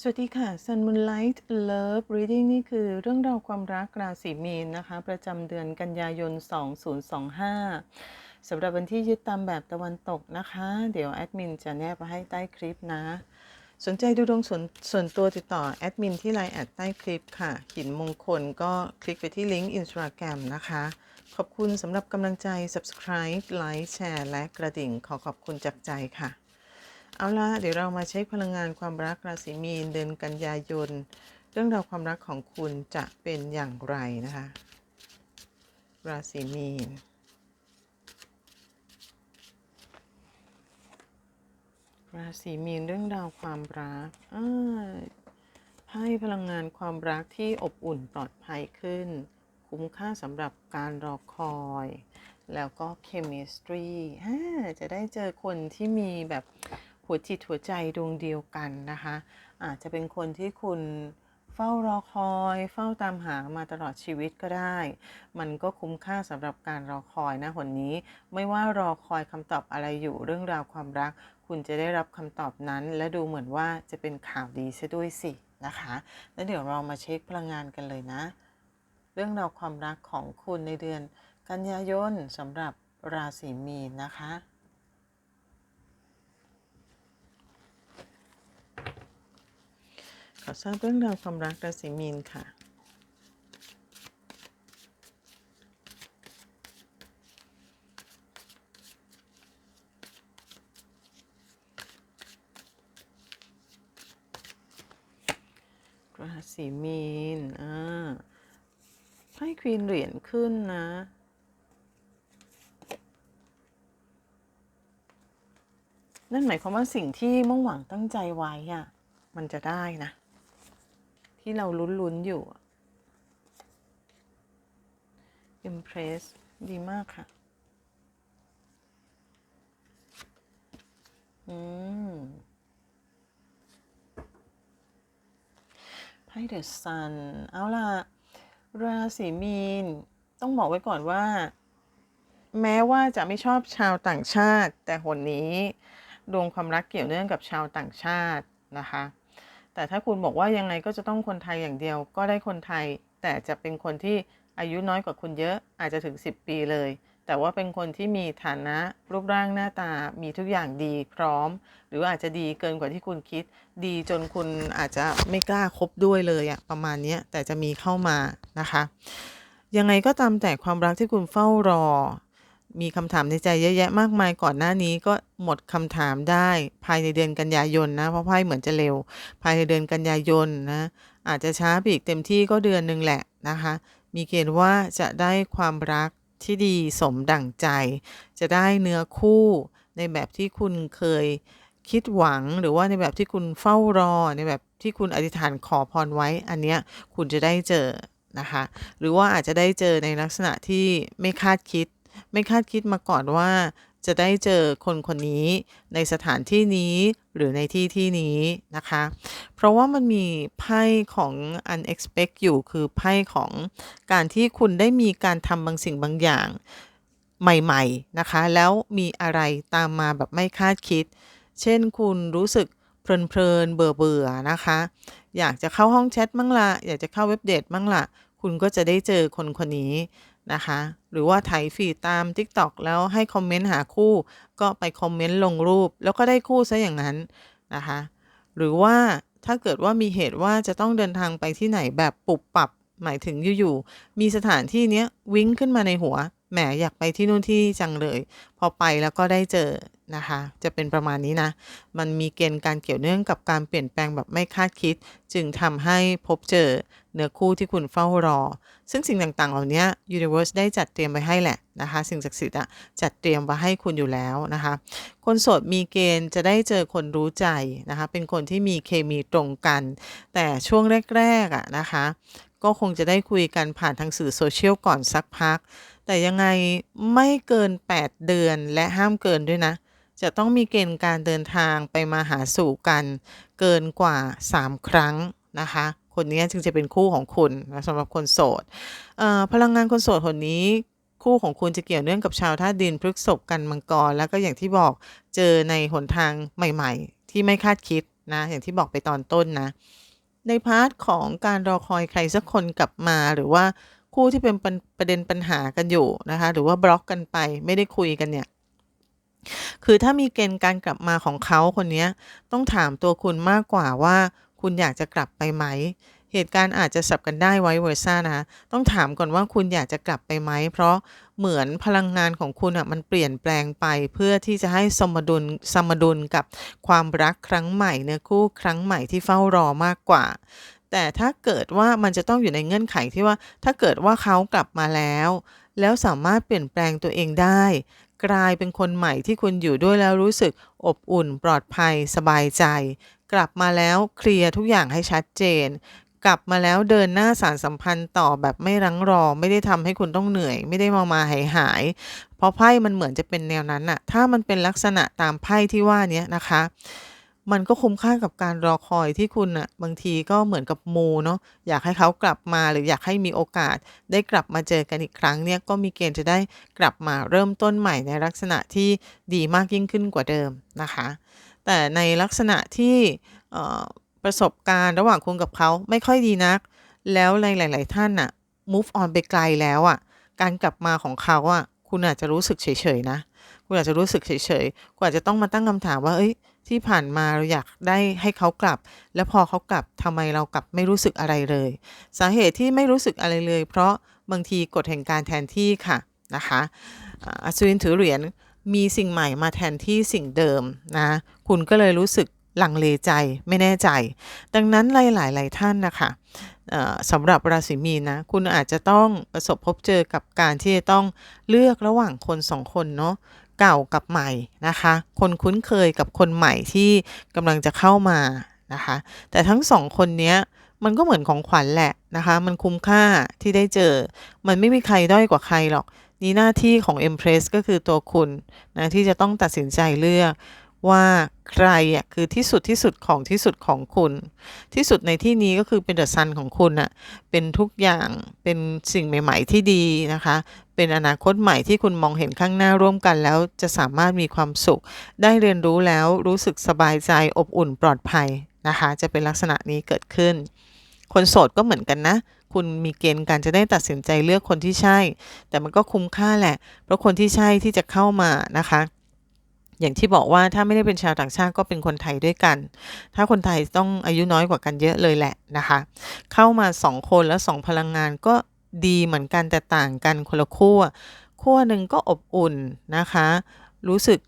สวัสดีค่ะ Sun Moonlight Love Reading นี่คือเรื่องราวความรักราศีมีนนะคะ ประจำเดือนกันยายน 2025สำหรับวันที่ยึดตามแบบตะวันตกนะคะ เดี๋ยวแอดมินจะแนบมาให้ใต้คลิปนะ สนใจดูดวงส่วนส่วนตัวติดต่อแอดมินที่ไลน์แอดใต้คลิปค่ะ หินมงคลก็คลิกไปที่ลิงก์ Instagram นะคะ ขอบคุณสำหรับกำลังใจ Subscribe ไลค์แชร์และกระดิ่งขอขอบคุณจากใจค่ะ เอาละเดี๋ยวเรามาเช็คพลังงานความรักราศีมีนเดือนกันยายน เรื่องราวความรักของคุณจะเป็นอย่างไรนะคะ ราศีมีนราศีมีนเรื่องราวความรักอ่าไพ่พลังงานความรักที่อบอุ่นปลอดภัยขึ้น คุ้มค่าสำหรับการรอคอย แล้วก็ chemistry อ่าจะได้เจอคนที่มีแบบ หัวจิตหัวใจดวงเดียวกันนะคะ อาจจะเป็นคนที่คุณเฝ้ารอคอย เฝ้าตามหามาตลอดชีวิตก็ได้ มันก็คุ้มค่าสำหรับการรอคอยนะหนนี้ ไม่ว่ารอคอยคำตอบอะไรอยู่เรื่องราวความรัก คุณจะได้รับคำตอบนั้น และดูเหมือนว่าจะเป็นข่าวดีซะด้วยสินะคะ แล้วเดี๋ยวเรามาเช็คพลังงานกันเลยนะ เรื่องราวความรักของคุณในเดือนกันยายนสำหรับราศีมีนนะคะ ขอทราบเรื่องราวความรักราศีมีนค่ะ ราศีมีน อ่า ไพ่ควีนเหรียญขึ้นนะนั่นหมายความว่าสิ่งที่มุ่งหวังตั้งใจไว้อะมันจะได้นะ ที่เราลุ้นๆอยู่อะ Impress ดีมากค่ะ อืมไพ่เดอะซัน เอาล่ะ ราศีมีน ต้องบอกไว้ก่อนว่า แม้ว่าจะไม่ชอบชาวต่างชาติ แต่หนนี้ ดวงความรักเกี่ยวเนื่องกับชาวต่างชาตินะคะ แต่ถ้าคุณบอกว่ายังไงก็จะต้องคนไทยอย่างเดียว ก็ได้คนไทย แต่จะเป็นคนที่อายุน้อยกว่าคุณเยอะอาจจะถึง 10 ปีเลย แต่ว่าเป็นคนที่มีฐานะรูปร่างหน้าตามีทุกอย่างดีพร้อม หรืออาจจะดีเกินกว่าที่คุณคิด ดีจนคุณอาจจะไม่กล้าคบด้วยเลยอะประมาณนี้แต่จะมีเข้ามานะคะ ยังไงก็ตามแต่ความรักที่คุณเฝ้ารอ มีคำถามในใจเยอะแยะมากมายก่อนหน้านี้ก็หมดคำถามได้ภายในเดือนกันยายนนะ เพราะไพ่เหมือนจะเร็ว ภายในเดือนกันยายนนะ อาจจะช้าไปอีกเต็มที่ก็เดือนหนึ่งแหละนะคะ มีเกณฑ์ว่าจะได้ความรักที่ดีสมดั่งใจ จะได้เนื้อคู่ในแบบที่คุณเคยคิดหวังหรือว่าในแบบที่คุณเฝ้ารอ ในแบบที่คุณอธิษฐานขอพรไว้ อันเนี้ยคุณจะได้เจอนะคะ หรือว่าอาจจะได้เจอในลักษณะที่ไม่คาดคิด ไม่คาดคิดมาก่อนว่า จะได้เจอคนคนนี้ในสถานที่นี้หรือในที่ที่นี้นะคะ เพราะว่ามันมีไพ่ของ unexpect อยู่คือไพ่ของการที่คุณได้มีการทำบางสิ่งบางอย่างใหม่ ๆ นะคะ แล้วมีอะไรตามมาแบบไม่คาดคิด เช่นคุณรู้สึกเพลินๆเบื่อๆนะคะ อยากจะเข้าห้องแชทมั่งละอยากจะเข้าเว็บเดทมั่งละคุณก็จะได้เจอคนคนนี้ นะคะ หรือว่าถ่ายฟีดตาม TikTok แล้วให้คอมเมนต์หาคู่ ก็ไปคอมเมนต์ลงรูป แล้วก็ได้คู่ซะอย่างนั้นนะคะ หรือว่าถ้าเกิดว่ามีเหตุว่าจะต้องเดินทางไปที่ไหนแบบปุบปับหมายถึงอยู่ๆมีสถานที่เนี้ยวิ่งขึ้นมาในหัว แหมอยากไปที่นู่นที่จังเลย พอไปแล้วก็ได้เจอนะคะ จะเป็นประมาณนี้นะ มันมีเกณฑ์การเกี่ยวเนื่องกับการเปลี่ยนแปลงแบบไม่คาดคิด จึงทำให้พบเจอเนื้อคู่ที่คุณเฝ้ารอ ซึ่งสิ่งต่างๆ เหล่านี้ Universe ได้จัดเตรียมไว้ให้แหละนะคะ สิ่งศักดิ์สิทธิ์อะจัดเตรียมไว้ให้คุณอยู่แล้วนะคะ คนโสดมีเกณฑ์จะได้เจอคนรู้ใจนะคะ เป็นคนที่มีเคมีตรงกัน แต่ช่วงแรกๆอะนะคะ ก็คงจะได้คุยกันผ่านทางสื่อโซเชียลก่อนสักพัก แต่ยังไงไม่เกิน 8 เดือนและห้ามเกินด้วยนะ จะต้องมีเกณฑ์การเดินทางไปมาหาสู่กัน เกินกว่า 3 ครั้งนะคะคนนี้จึงจะเป็นคู่ของคุณนะสำหรับคนโสดพลังงานคนโสดคนนี้คู่ของคุณจะเกี่ยวเนื่องกับชาวธาตุดินพฤกษภกันมังกร แล้วก็อย่างที่บอกเจอในหนทางใหม่ ๆ ที่ไม่คาดคิดนะ อย่างที่บอกไปตอนต้นนะ ในพาร์ทของการรอคอยใครสักคนกลับมาหรือว่า คู่ที่เป็นประเด็นปัญหากันอยู่นะคะ หรือว่าบล็อกกันไปไม่ได้คุยกันเนี่ยคือถ้ามีเกณฑ์การกลับมาของเขาคนนี้ต้องถามตัวคุณมากกว่าว่า คุณอยากจะกลับไปไหม เหตุการณ์อาจจะสับกันได้ไว้เวอร์ซ่านะคะต้องถามก่อนว่าคุณอยากจะกลับไปไหม เพราะเหมือนพลังงานของคุณอะมันเปลี่ยนแปลงไป เพื่อที่จะให้สมดุลสมดุลกับความรักครั้งใหม่เนื้อคู่ครั้งใหม่ที่เฝ้ารอมากกว่า แต่ถ้าเกิดว่ามันจะต้องอยู่ในเงื่อนไขที่ว่าถ้าเกิดว่าเขากลับมาแล้ว แล้วสามารถเปลี่ยนแปลงตัวเองได้ กลายเป็นคนใหม่ที่คุณอยู่ด้วยแล้วรู้สึกอบอุ่น ปลอดภัย สบายใจ กลับมาแล้วเคลียร์ทุกอย่างให้ชัดเจน กลับมาแล้วเดินหน้าสารสัมพันธ์ต่อแบบไม่รั้งรอ ไม่ได้ทำให้คุณต้องเหนื่อย ไม่ได้มามาหายหาย เพราะไพ่มันเหมือนจะเป็นแนวนั้นน่ะ ถ้ามันเป็นลักษณะตามไพ่ที่ว่านี้นะคะ มันก็คุ้มค่ากับการรอคอยที่คุณอะบางทีก็เหมือนกับมูเนาะอยากให้เขากลับมาหรืออยากให้มีโอกาส ได้กลับมาเจอกันอีกครั้งเนี่ยก็มีเกณฑ์จะได้กลับมาเริ่มต้นใหม่ในลักษณะที่ดีมากยิ่งขึ้นกว่าเดิมนะคะ แต่ในลักษณะที่ประสบการณ์ระหว่างคุณกับเขาไม่ค่อยดีนัก แล้วในหลาย ๆ ท่านน่ะ move on ไปไกลแล้วอะการกลับมาของเขาอะคุณอาจจะรู้สึกเฉย ๆ นะ คุณอาจจะรู้สึกเฉยๆคุณอาจจะต้องมาตั้งคำถามว่าเอ้ย ที่ผ่านมาเราอยากได้ให้เขากลับ แล้วพอเขากลับทำไมเรากลับไม่รู้สึกอะไรเลย สาเหตุที่ไม่รู้สึกอะไรเลย เพราะบางทีกฎแห่งการแทนที่ค่ะนะคะอัศวินถือเหรียญมีสิ่งใหม่มาแทนที่สิ่งเดิมนะคุณก็เลยรู้สึกลังเลใจไม่แน่ใจ ดังนั้นหลายหลายท่านนะคะสำหรับราศีมีนนะคุณอาจจะต้องประสบพบเจอกับการที่จะต้องเลือกระหว่างคนสองคนเนาะ เก่ากับใหม่นะคะ คนคุ้นเคยกับคนใหม่ที่กำลังจะเข้ามานะคะ แต่ทั้งสองคนนี้มันก็เหมือนของขวัญแหละนะคะ มันคุ้มค่าที่ได้เจอ มันไม่มีใครด้อยกว่าใครหรอก นี่หน้าที่ของ Empress ก็คือตัวคุณนะที่จะต้องตัดสินใจเลือก ว่าใครอะคือที่สุดที่สุดของที่สุดของคุณ ที่สุดในที่นี้ก็คือเป็นเดอะซันของคุณอะเป็นทุกอย่างเป็นสิ่งใหม่ ๆ ที่ดีนะคะ เป็นอนาคตใหม่ที่คุณมองเห็นข้างหน้าร่วมกันแล้วจะสามารถมีความสุข ได้เรียนรู้แล้วรู้สึกสบายใจอบอุ่นปลอดภัยนะคะ จะเป็นลักษณะนี้เกิดขึ้น คนโสดก็เหมือนกันนะคุณมีเกณฑ์การจะได้ตัดสินใจเลือกคนที่ใช่ แต่มันก็คุ้มค่าแหละ เพราะคนที่ใช่ที่จะเข้ามานะคะ อย่างที่บอกว่าถ้าไม่ได้เป็นชาวต่างชาติก็เป็นคนไทยด้วยกัน ถ้าคนไทยต้องอายุน้อยกว่ากันเยอะเลยแหละนะคะ เข้ามาสองคนแล้วสองพลังงานก็ดีเหมือนกันแต่ต่างกันคนละขั้วขั้วหนึ่งก็อบอุ่นนะคะ รู้สึก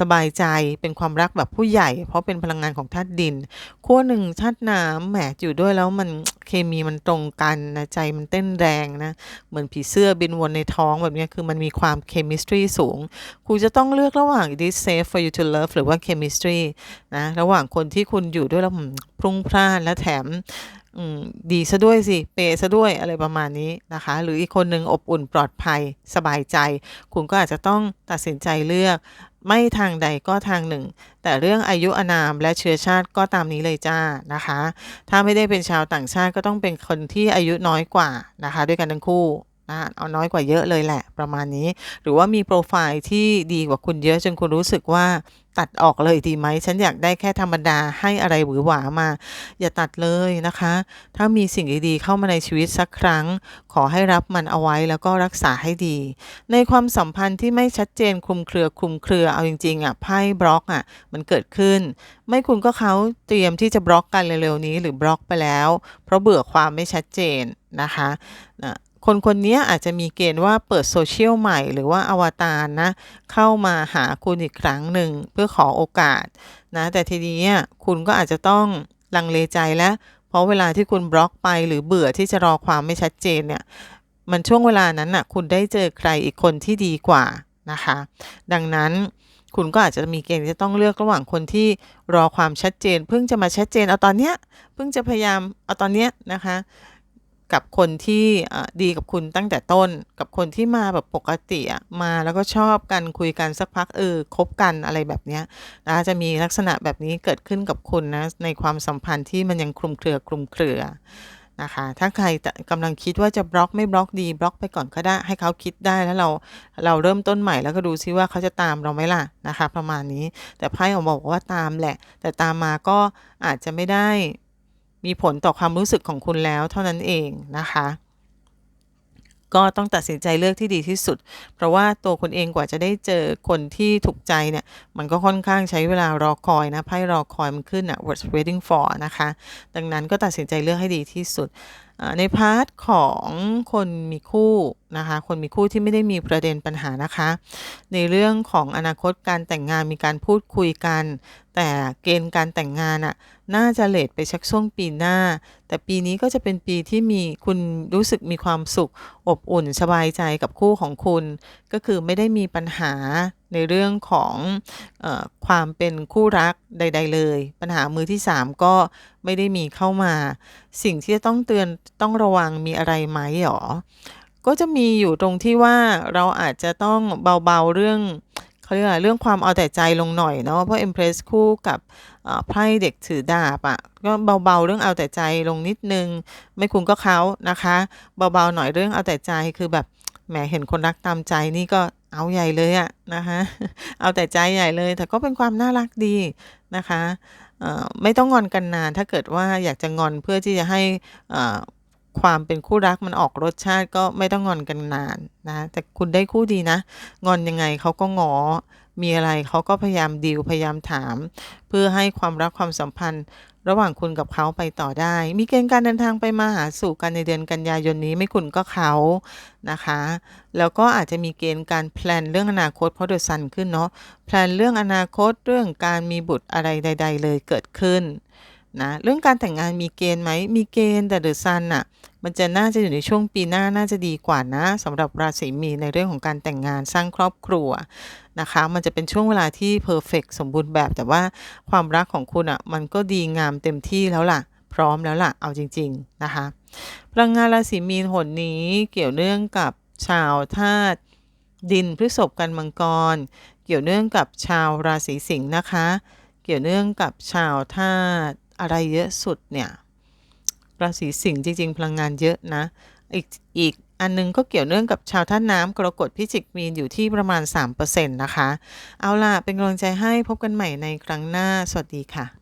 สบายใจเป็นความรักแบบผู้ใหญ่ เพราะเป็นพลังงานของธาตุดินขั้วหนึ่งธาตุน้ำแหมอยู่ด้วยแล้วมันเคมีมันตรงกันนะใจมันเต้นแรงนะเหมือนผีเสื้อบินวนในท้องแบบนี้คือมันมีความเคมิสตรีสูงคุณจะต้องเลือกระหว่าง it is safe for you to love หรือว่า chemistry นะระหว่างคนที่คุณอยู่ด้วยแล้วพรุ่งพล่านและแถมดีซะด้วยสิ เปซะด้วยอะไรประมาณนี้นะคะ หรืออีกคนหนึ่งอบอุ่นปลอดภัยสบายใจ คุณก็อาจจะต้องตัดสินใจเลือก ไม่ทางใดก็ทางหนึ่ง แต่เรื่องอายุอานามและเชื้อชาติก็ตามนี้เลยจ้านะคะ ถ้าไม่ได้เป็นชาวต่างชาติก็ต้องเป็นคนที่อายุน้อยกว่านะคะ ด้วยกันทั้งคู่ นะเอาน้อยกว่าเยอะเลยแหละประมาณนี้ หรือว่ามีโปรไฟล์ที่ดีกว่าคุณเยอะจนคุณรู้สึกว่าตัดออกเลยดีไหมฉันอยากได้แค่ธรรมดาให้อะไรหวือหวามา อย่าตัดเลยนะคะ ถ้ามีสิ่งดีๆเข้ามาในชีวิตสักครั้ง ขอให้รับมันเอาไว้แล้วก็รักษาให้ดี ในความสัมพันธ์ที่ไม่ชัดเจนคลุมเครือคลุมเครือเอาจริงๆอะไพ่บล็อกอะมันเกิดขึ้น ไม่คุณก็เขาเตรียมที่จะบล็อกกันเร็วๆนี้ หรือบล็อกไปแล้ว เพราะเบื่อความไม่ชัดเจนนะคะ คนคนนี้อาจจะมีเกณฑ์ว่าเปิดโซเชียลใหม่หรือว่าอวตารนะ เข้ามาหาคุณอีกครั้งหนึ่งเพื่อขอโอกาสนะ แต่ทีนี้คุณก็อาจจะต้องลังเลใจแล้ว เพราะเวลาที่คุณบล็อกไปหรือเบื่อที่จะรอความไม่ชัดเจนเนี่ย มันช่วงเวลานั้นน่ะคุณได้เจอใครอีกคนที่ดีกว่านะคะ ดังนั้นคุณก็อาจจะมีเกณฑ์จะต้องเลือกระหว่างคนที่รอความชัดเจน เพิ่งจะมาชัดเจนเอาตอนเนี้ยเพิ่งจะพยายามเอาตอนเนี้ยนะคะ กับคนที่ดีกับคุณตั้งแต่ต้น กับคนที่มาแบบปกติมาแล้วก็ชอบกันคุยกันสักพักเออคบกันอะไรแบบนี้นะจะมีลักษณะแบบนี้เกิดขึ้นกับคุณนะในความสัมพันธ์ที่มันยังคลุมเครือคลุมเครือนะคะถ้าใครจะกำลังคิดว่าจะบล็อกไม่บล็อกดีบล็อกไปก่อนก็ได้ให้เขาคิดได้แล้วเราเราเริ่มต้นใหม่แล้วก็ดูซิว่าเขาจะตามเราไหมล่ะนะคะ ประมาณนี้แต่ไพ่ออกมาบอกว่าตามแหละ แต่ตามมาก็อาจจะไม่ได้ มีผลต่อความรู้สึกของคุณแล้วเท่านั้นเองนะคะก็ต้องตัดสินใจเลือกที่ดีที่สุด เพราะว่าตัวคุณเองกว่าจะได้เจอคนที่ถูกใจเนี่ย มันก็ค่อนข้างใช้เวลารอคอยนะไพ่รอคอยมันขึ้นอะ what's waiting for นะคะ ดังนั้นก็ตัดสินใจเลือกให้ดีที่สุด ในพาร์ทของคนมีคู่นะคะ คนมีคู่ที่ไม่ได้มีประเด็นปัญหานะคะ ในเรื่องของอนาคตการแต่งงานมีการพูดคุยกัน แต่เกณฑ์การแต่งงานอะน่าจะเลทไปชักช่วงปีหน้า แต่ปีนี้ก็จะเป็นปีที่มีคุณรู้สึกมีความสุขอบอุ่นสบายใจกับคู่ของคุณ ก็คือไม่ได้มีปัญหา ในเรื่องของอความเป็นคู่รักใด ๆ เลย ปัญหามือที่ 3 ก็ไม่ได้มีเข้ามา สิ่งที่จะต้องเตือนต้องระวังมีอะไรไหมหรอ ก็จะมีอยู่ตรงที่ว่าเราอาจจะต้องเบาๆเรื่องเขาเรียกอะไรเรื่องความเอาแต่ใจลงหน่อยเนาะเพราะ Empress คู่กับไพ่เด็กถือดาบอะ่ะก็เบาๆเรื่องเอาแต่ใจลงนิดนึง ไม่คุณก็เขานะคะ เบาๆหน่อยเรื่องเอาแต่ใจคือแบบแหมเห็นคนรักตามใจนี่ก็ เอาใหญ่เลยอะนะคะเอาแต่ใจใหญ่เลย แต่ก็เป็นความน่ารักดีนะคะไม่ต้องงอนกันนาน ถ้าเกิดว่าอยากจะงอนเพื่อที่จะให้ความเป็นคู่รักมันออกรสชาติก็ไม่ต้องงอนกันนานนะ แต่คุณได้คู่ดีนะ งอนยังไงเขาก็งอ มีอะไรเขาก็พยายามดีลพยายามถาม เพื่อให้ความรักความสัมพันธ์ ระหว่างคุณกับเขาไปต่อได้ มีเกณฑ์การเดินทางไปมาหาสู่กันในเดือนกันยายนนี้ไม่คุณก็เขานะคะ แล้วก็อาจจะมีเกณฑ์การแพลนเรื่องอนาคตเพราะเดอดซันขึ้นเนาะแพลนเรื่องอนาคตเรื่องการมีบุตรอะไรใด ๆ เลยเกิดขึ้น นะเรื่องการแต่งงานมีเกณฑ์ไหมมีเกณฑ์แต่เดอะซันอะมันจะน่าจะอยู่ในช่วงปีหน้าน่าจะดีกว่านะสำหรับราศีมีในเรื่องของการแต่งงานสร้างครอบครัวนะคะมันจะเป็นช่วงเวลาที่เพอร์เฟกสมบูรณ์แบบ แต่ว่าความรักของคุณอะมันก็ดีงามเต็มที่แล้วล่ะ พร้อมแล้วล่ะเอาจริง ๆ นะคะพลังงานราศีมีนหนนี้เกี่ยวเนื่องกับชาวธาตุดินพฤษภกันมังกร เกี่ยวเนื่องกับชาวราศีสิงห์นะคะ เกี่ยวเนื่องกับชาวธาตุ อะไรเยอะสุดเนี่ยราศีสิงห์จริง ๆ พลังงานเยอะนะอีกอีกอันนึงก็เกี่ยวเนื่องกับชาวท่านน้ำกรกฎพิจิกมีนอยู่ที่ประมาณ 3%นะคะ เอาล่ะ เป็นกำลังใจให้พบกันใหม่ในครั้งหน้า สวัสดีค่ะ